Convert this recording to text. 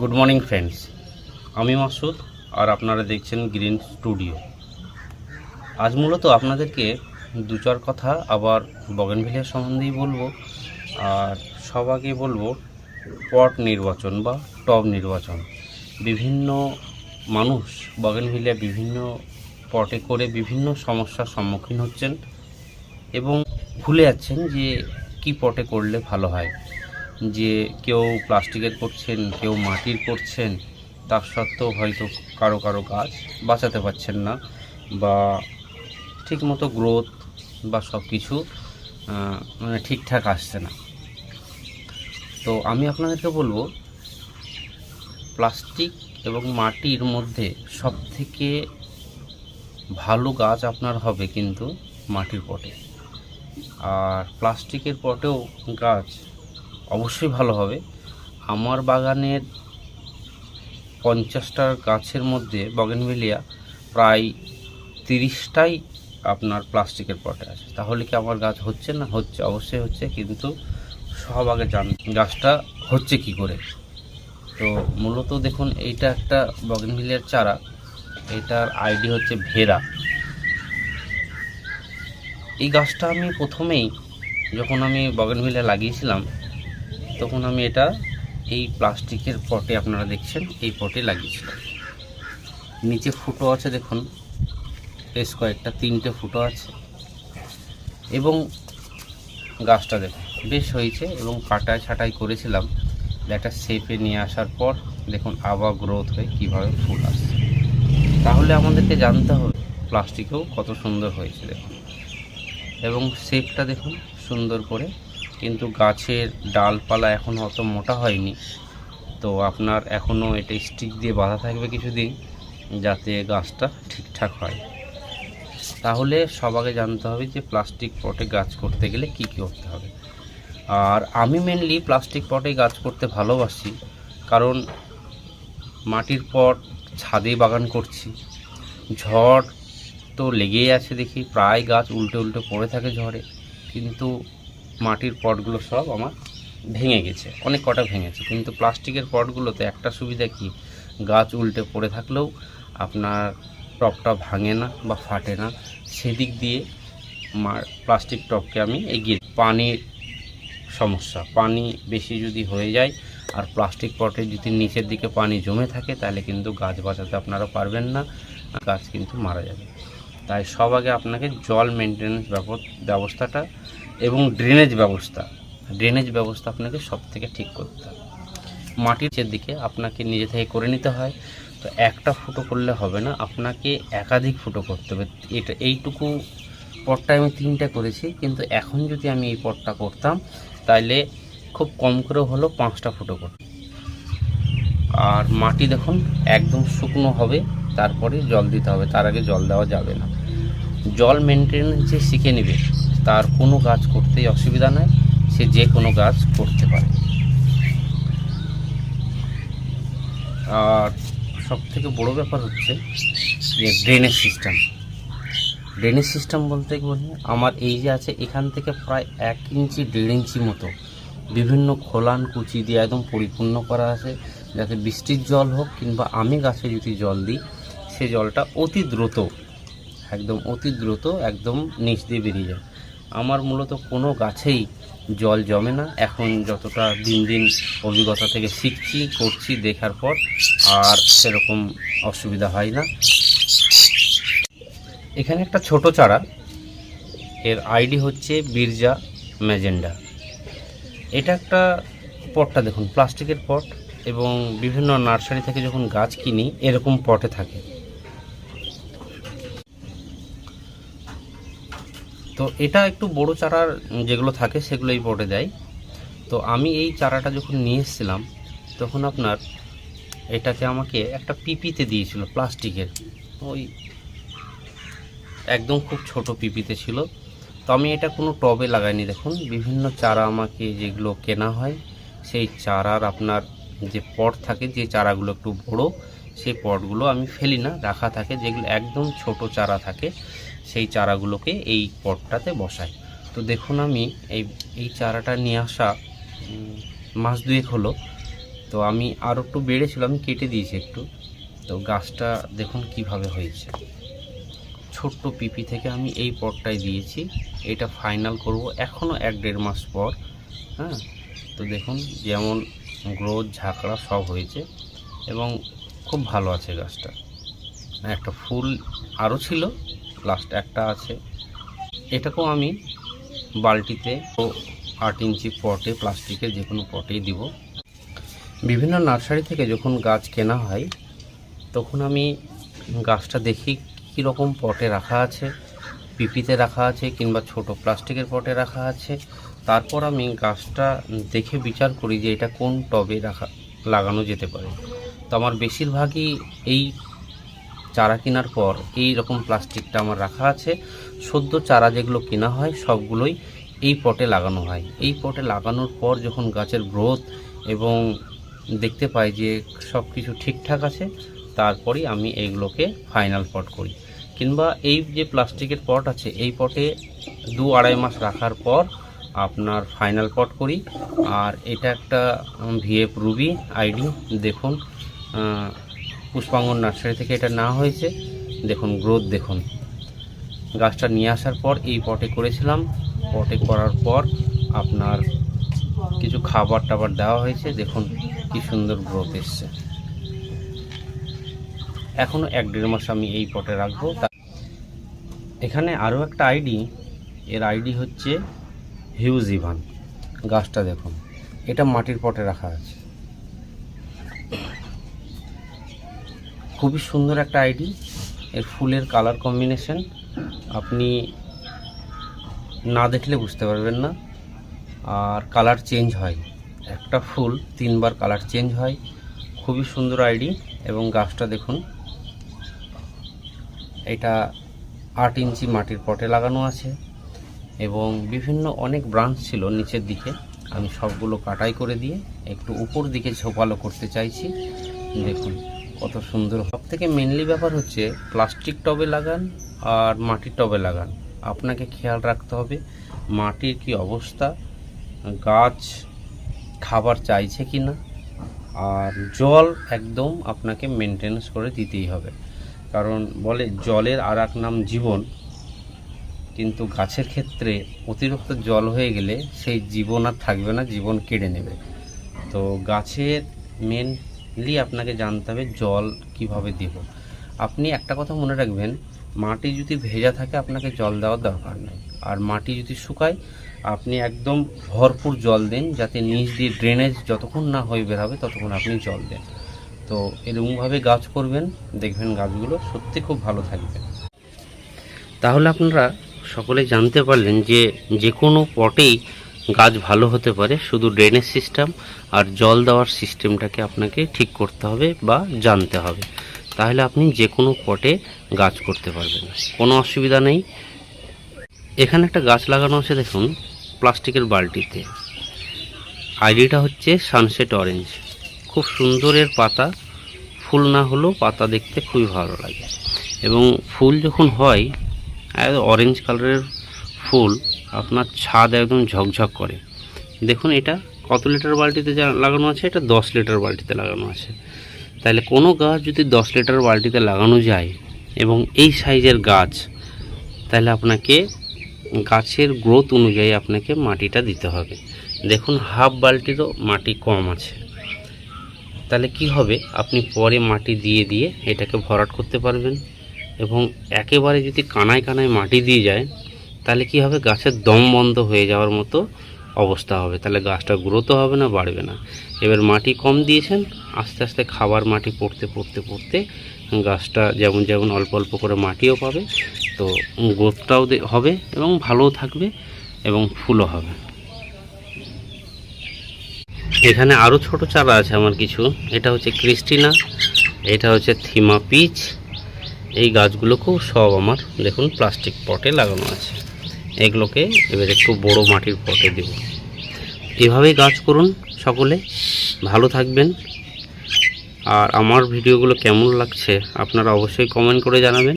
Good morning friends আমি মাসুদ আর আপনারা দেখছেন গ্রিন স্টুডিও আজ মূলত আপনাদেরকে দু চার কথা আবার বগেনভিলিয়া সম্বন্ধেই বলব আর সব আগে বলব পট নির্বাচন বা টব নির্বাচন। বিভিন্ন মানুষ বগেনভিলিয়া বিভিন্ন পটে করে বিভিন্ন সমস্যার সম্মুখীন হচ্ছেন এবং ভুলে যাচ্ছেন যে কি পটে করলে ভালো হয়। যে কেউ প্লাস্টিকের করছেন, কেউ মাটির করছেন, তার সত্ত্বেও হয়তো কারও কারও গাছ বাঁচাতে পারছেন না বা ঠিকমতো গ্রোথ বা সব কিছু মানে ঠিকঠাক আসছে না। তো আমি আপনাদেরকে বলব, প্লাস্টিক এবং মাটির মধ্যে সব থেকে ভালো গাছ আপনার হবে কিন্তু মাটির পটে। আর প্লাস্টিকের পটেও গাছ অবশ্যই ভালো হবে। আমার বাগানের পঞ্চাশটার গাছের মধ্যে বগেনভেলিয়া প্রায় তিরিশটাই আপনার প্লাস্টিকের পটে আছে। তাহলে কি আমার গাছ হচ্ছে না? হচ্ছে, অবশ্যই হচ্ছে, কিন্তু সব আগে জান, গাছটা হচ্ছে কি করে? তো মূলত দেখুন, এইটা একটা বগেনভেলিয়ার চারা। এটার আইডি হচ্ছে ভেরা এই গাছটা আমি প্রথমেই যখন আমি বগেনভিলিয়া লাগিয়েছিলাম তখন আমি এটা এই প্লাস্টিকের পটে আপনারা দেখছেন, এই পটে লাগিয়েছিলাম। নিচে ফুটো আছে দেখুন, বেশ কয়েকটা, তিনটে ফুটো আছে। এবং গাছটা দেখুন, বেশ হয়েছে এবং কাটায় ছাটাই করেছিলাম। একটা শেপে নিয়ে আসার পর দেখুন আবার গ্রোথ হয়ে কীভাবে ফুল আসছে। তাহলে আমাদেরকে জানতে হবে, প্লাস্টিকেও কত সুন্দর হয়েছে দেখুন। এবং শেপটা দেখুন সুন্দর করে কিন্তু গাছের ডালপালা এখন অত মোটা হয়নি। তো আপনার এখনও এটা স্টিক দিয়ে বাঁধা থাকবে কিছুদিন, যাতে গাছটা ঠিকঠাক হয়। তাহলে সবাকে জানতে হবে যে প্লাস্টিক পটে গাছ করতে গেলে কি কী করতে হবে। আর আমি মেনলি প্লাস্টিক পটে গাছ করতে ভালোবাসি, কারণ মাটির পট ছাদে বাগান করছি। ঝড় তো লেগেই আছে দেখি, প্রায় গাছ উল্টে উল্টে পড়ে থাকে ঝড়ে। কিন্তু মাটির পটগুলো সব আমার ভেঙে গেছে। অনেক কটা ভেঙেছে। কিন্তু প্লাস্টিকের পটগুলোতে একটা সুবিধা কি? গাছ উল্টে পড়ে থাকলেও আপনার টপটা ভাঙে না বা ফাটে না। সেদিক দিয়ে প্লাস্টিক টপকে আমি এগিয়ে পানির সমস্যা। পানি বেশি যদি হয়ে যায় আর প্লাস্টিক পটে যদি নিচের দিকে পানি জমে থাকে, তাহলে কিন্তু গাছ বাঁচাতে আপনারা পারবেন না। গাছ কিন্তু মারা যাবে। তাই সব আগে আপনাকে জল মেনটেন্যান্স ব্যবস্থাটা এবং ড্রেনেজ ব্যবস্থা। ড্রেনেজ ব্যবস্থা আপনাকে সব থেকে ঠিক করতে হবে। মাটির দিকে আপনাকে নিজে থেকে করে নিতে হয়। তো একটা ফুটো করলে হবে না, আপনাকে একাধিক ফুটো করতে হবে। এটা এইটুকু পটটা আমি তিনটা করেছি, কিন্তু এখন যদি আমি এই পটটা করতাম তাহলে খুব কম করে হলো পাঁচটা ফুটো করতাম। আর মাটি দেখুন, একদম শুকনো হবে, তারপরে জল দিতে হবে, তার আগে জল দেওয়া যাবে না। জল মেনটেন্যান্স যে শিখে নেবে তার কোনো গাছ করতেই অসুবিধা নাই সে যে কোনো গাছ করতে পারে। আর সব থেকে বড়ো ব্যাপার হচ্ছে যে ড্রেনেজ সিস্টেম ড্রেনেজ সিস্টেম বলতে বলি আমার এই যে আছে, এখান থেকে প্রায় এক ইঞ্চি, দেড় ইঞ্চি মতো বিভিন্ন খোলান কুচি দিয়ে একদম পরিপূর্ণ করা আছে, যাতে বৃষ্টির জল হোক কিংবা আমি গাছে যদি জল দিই, সে জলটা অতি দ্রুত, একদম অতি দ্রুত একদম নিচ দিয়ে বেরিয়ে যায়। আমার মূলত কোনো গাছেই জল জমে না। এখন যতটা দিন দিন অভিজ্ঞতা থেকে শিখছি, করছি, দেখার পর আর সেরকম অসুবিধা হয় না। এখানে একটা ছোট চারা। এর আইডি হচ্ছে বিরজা ম্যাজেন্ডা। এটা একটা পটটা দেখুন, প্লাস্টিকের পট এবং বিভিন্ন নার্সারি থেকে যখন গাছ কিনি, এরকম পটে থাকে। তো এটা একটু বড় চারার যেগুলো থাকে সেগুলো এই পটে দেয়। তো আমি এই চারাটা যখন নিয়ে এসেছিলাম, তখন আপনার এটাকে আমাকে একটা পিপিতে দিয়েছিল প্লাস্টিকের। ওই একদম খুব ছোট পিপিতে ছিল। তো আমি এটা কোনো টবে লাগাইনি, দেখুন। বিভিন্ন চারা আমাকে যেগুলো কেনা হয়, সেই চারার আপনার যে পট থাকে, যে চারাগুলো একটু বড়, সেই পটগুলো আমি ফেলি না, রাখা থাকে, যেগুলো একদম ছোট চারা থাকে। সেই চারাগুলোকে এই পটটাতে বসাই। তো দেখুন আমি এই এই চারাটা নিয়ে আসা মাস দুয়েক হলো। তো আমি আরও একটু বেড়েছিল আমি কেটে দিয়েছি একটু। তো গাছটা দেখুন কীভাবে হয়েছে। ছোট্ট পিপি থেকে আমি এই পটটাই দিয়েছি। এটা ফাইনাল করব এখনও এক দেড় মাস পর হ্যাঁ? তো দেখুন যেমন গ্রোথ, ঝাঁকড়া সব হয়েছে এবং খুব ভালো আছে গাছটা। একটা ফুল আরও ছিল লাস্ট একটা আছে। এটাকেও আমি বালতিতে ও আট ইঞ্চি পটে, প্লাস্টিকের যে কোনো পটেই দিব। বিভিন্ন নার্সারি থেকে যখন গাছ কেনা হয়, তখন আমি গাছটা দেখি কীরকম পটে রাখা আছে, পিপিতে রাখা আছে কিংবা ছোট প্লাস্টিকের পটে রাখা আছে। তারপর আমি গাছটা দেখে বিচার করি যে এটা কোন টবে রাখা, লাগানো যেতে পারে। তো আমার বেশিরভাগই এই চারা কেনার পর এই রকম প্লাস্টিকটা আমার রাখা আছে। সদ্য চারা যেগুলো কেনা হয়, সবগুলোই এই পটে লাগানো হয়। এই পটে লাগানোর পর যখন গাছের গ্রোথ এবং দেখতে পাই যে সব কিছু ঠিকঠাক আছে, তারপরেই আমি এইগুলোকে ফাইনাল পট করি। কিংবা এই যে প্লাস্টিকের পট আছে, এই পটে দু আড়াই মাস রাখার পর আপনার ফাইনাল পট করি। আর এটা একটা ভিএফ রুবি আইডি দেখুন পুষ্পাঙ্গন নার্সারি থেকে এটা নেওয়া হয়েছে। দেখুন গ্রোথ দেখুন। গাছটা নিয়ে আসার পর এই পটে করেছিলাম। পটে করার পর আপনার কিছু খাবার টাবার দেওয়া হয়েছে। দেখুন, কি সুন্দর গ্রোথ এসছে। এখনও এক দেড় মাস আমি এই পটে রাখব। এখানে আরও একটা আইডি এর আইডি হচ্ছে হিউজ ইভান। গাছটা দেখুন, এটা মাটির পটে রাখা আছে। খুবই সুন্দর একটা আইডি। এর ফুলের কালার কম্বিনেশন আপনি না দেখলে বুঝতে পারবেন না। আর কালার চেঞ্জ হয়। একটা ফুল তিনবার কালার চেঞ্জ হয়। খুবই সুন্দর আইডি এবং গাছটা দেখুন। এটা আট ইঞ্চি মাটির পটে লাগানো আছে এবং বিভিন্ন অনেক ব্রাঞ্চ ছিল নিচের দিকে। আমি সবগুলো কাটাই করে দিয়ে একটু উপর দিকে ঝোপালো করতে চাইছি। দেখুন। কত সুন্দর। সব থেকে মেনলি ব্যাপার হচ্ছে প্লাস্টিক টবে লাগান আর মাটির টবে লাগান। আপনাকে খেয়াল রাখতে হবে, মাটির কি অবস্থা, গাছ খাবার চাইছে কি না আর জল একদম আপনাকে মেনটেন্স করে দিতেই হবে। কারণ বলে জলের আর এক নাম জীবন, কিন্তু গাছের ক্ষেত্রে অতিরিক্ত জল হয়ে গেলে সেই জীবন আর থাকবে না, জীবন কেড়ে নেবে। তো গাছের মেনলি আপনাকে জানতে হবে জল কীভাবে দেব। আপনি একটা কথা মনে রাখবেন, মাটি যদি ভেজা থাকে আপনাকে জল দেওয়ার দরকার নেই। আর মাটি যদি শুকায়, আপনি একদম ভরপুর জল দিন, যাতে নিচ দিয়ে ড্রেনেজ যতক্ষণ না হয়ে বের হবে ততক্ষণ আপনি জল দেন। তো এরকমভাবে গাছ করবেন, দেখবেন গাছগুলো সত্যি খুব ভালো থাকবে। তাহলে আপনারা সকলে জানতে পারলেন যে যে কোনো পটেই গাছ ভালো হতে পারে, শুধু ড্রেনেজ সিস্টেম আর জল দেওয়ার সিস্টেমটাকে আপনাকে ঠিক করতে হবে বা জানতে হবে। তাহলে আপনি যে কোনো পটে গাছ করতে পারবেন, কোনো অসুবিধা নেই। এখানে একটা গাছ লাগানো আছে, দেখুন, প্লাস্টিকের বালতিতে। আইডিটা হচ্ছে সানসেট অরেঞ্জ খুব সুন্দরের পাতা, ফুল না হলেও পাতা দেখতে খুবই ভালো লাগে। এবং ফুল যখন হয় অরেঞ্জ কালারের ফুল, আপনার ছাদ একদম ঝকঝক করে। দেখুন এটা কত লিটার বালতিতে লাগানো আছে? এটা দশ লিটার বালতিতে লাগানো আছে। তাহলে কোনো গাছ যদি দশ লিটার বালতিতে লাগানো যায় এবং এই সাইজের গাছ, তাহলে আপনাকে গাছের গ্রোথ অনুযায়ী আপনাকে মাটিটা দিতে হবে। দেখুন হাফ বালতিরও মাটি কম আছে। তাহলে কি হবে? আপনি পরে মাটি দিয়ে দিয়ে এটাকে ভরাট করতে পারবেন এবং একেবারে যদি কানায় কানায় মাটি দিয়ে যায় তাহলে কি হবে? গাছের দম বন্ধ হয়ে যাওয়ার মতো অবস্থা হবে। তাহলে গাছটা গ্রোথও হবে না, বাড়বে না। এবার মাটি কম দিয়েছেন, আস্তে আস্তে খাবার মাটি পড়তে পড়তে পড়তে গাছটা যেমন যেমন অল্প অল্প করে মাটিও পাবে। তো গ্রোথটাও হবে এবং ভালোও থাকবে এবং ফুলও হবে। এখানে আরও ছোট চারা আছে আমার কিছু। এটা হচ্ছে ক্রিস্টিনা, এটা হচ্ছে থিমা পিচ। এই গাছগুলো খুব সব আমার। দেখুন, প্লাস্টিক পটে লাগানো আছে। এগুলোকে এবার একটু বড় মাটির পটে দেব। এভাবেই গাছ করুন সকলে। ভালো থাকবেন। আর আমার ভিডিওগুলো কেমন লাগছে আপনারা অবশ্যই কমেন্ট করে জানাবেন।